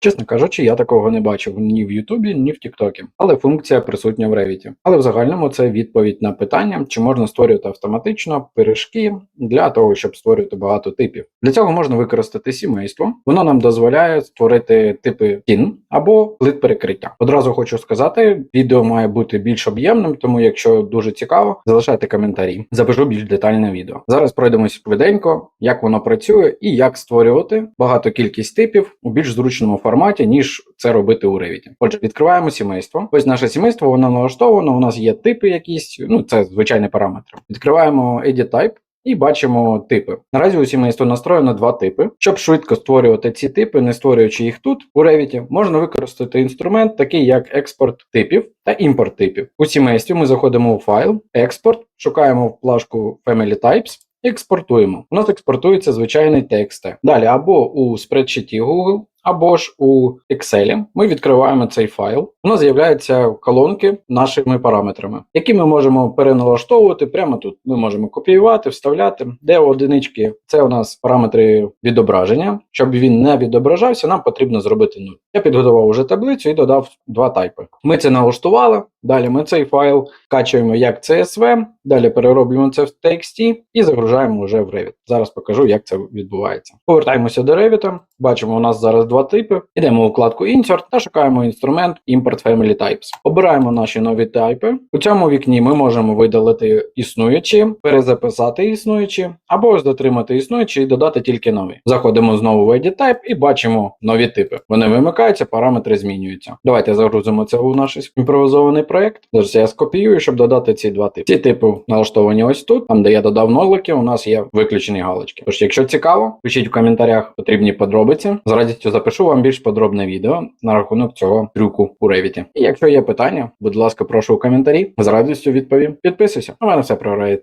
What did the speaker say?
Чесно кажучи, я такого не бачив ні в Ютубі, ні в Тіктокі, але функція присутня в Revit. Але в загальному це відповідь на питання, чи можна створювати автоматично пиріжки для того, щоб створювати багато типів. Для цього можна використати сімейство. Воно нам дозволяє створити типи стін або плит перекриття. Одразу хочу сказати, відео має бути більш об'ємним, тому якщо дуже цікаво, залишайте коментарі. Запишу більш детальне відео. Зараз пройдемось швиденько, як воно працює і як створювати багато кількість типів у більш зручному форматі, ніж це робити у Revit. Отже, відкриваємо сімейство. Ось наше сімейство, воно налаштовано. У нас є типи якісь, ну це звичайні параметри. Відкриваємо Edit Type. І бачимо типи. Наразі у сімейства настроєно два типи. Щоб швидко створювати ці типи, не створюючи їх тут у Revit, можна використати інструмент, такий як експорт типів та імпорт типів. У сімействі ми заходимо у файл, експорт, шукаємо в плашку Family Types. Експортуємо. У нас експортується звичайний TXT. Далі або у спредшиті Google, або ж у Excel ми відкриваємо цей файл. У нас з'являються колонки нашими параметрами, які ми можемо переналаштовувати прямо тут. Ми можемо копіювати, вставляти. Де одинички це у нас параметри відображення. Щоб він не відображався, нам потрібно зробити 0. Я підготував уже таблицю і додав два тайпи. Ми це налаштували. Далі ми цей файл качуємо як CSV, далі перероблюємо це в TXT і загружаємо вже в Revit. Зараз покажу, як це відбувається. Повертаємося до Revit. Бачимо, у нас зараз два типи. Йдемо у вкладку Insert та шукаємо інструмент Import Family Types. Обираємо наші нові тайпи. У цьому вікні ми можемо видалити існуючі, перезаписати існуючі, або ось дотримати існуючі і додати тільки нові. Заходимо знову в Edit Type і бачимо нові типи. Вони вимикаються, параметри змінюються. Давайте загрузимо це у наш імпровізований проект. Зараз я скопіюю, щоб додати ці два типи. Ці типи налаштовані ось тут. Там, де я додав нолики, у нас є виключені галочки. Тож, якщо цікаво, пишіть в коментарях потрібні подробиці. З радістю запишу вам більш подробне відео на рахунок цього трюку у Revit. І якщо є питання, будь ласка, прошу у коментарі. З радістю відповім. Підписуйся. У мене все про Revit.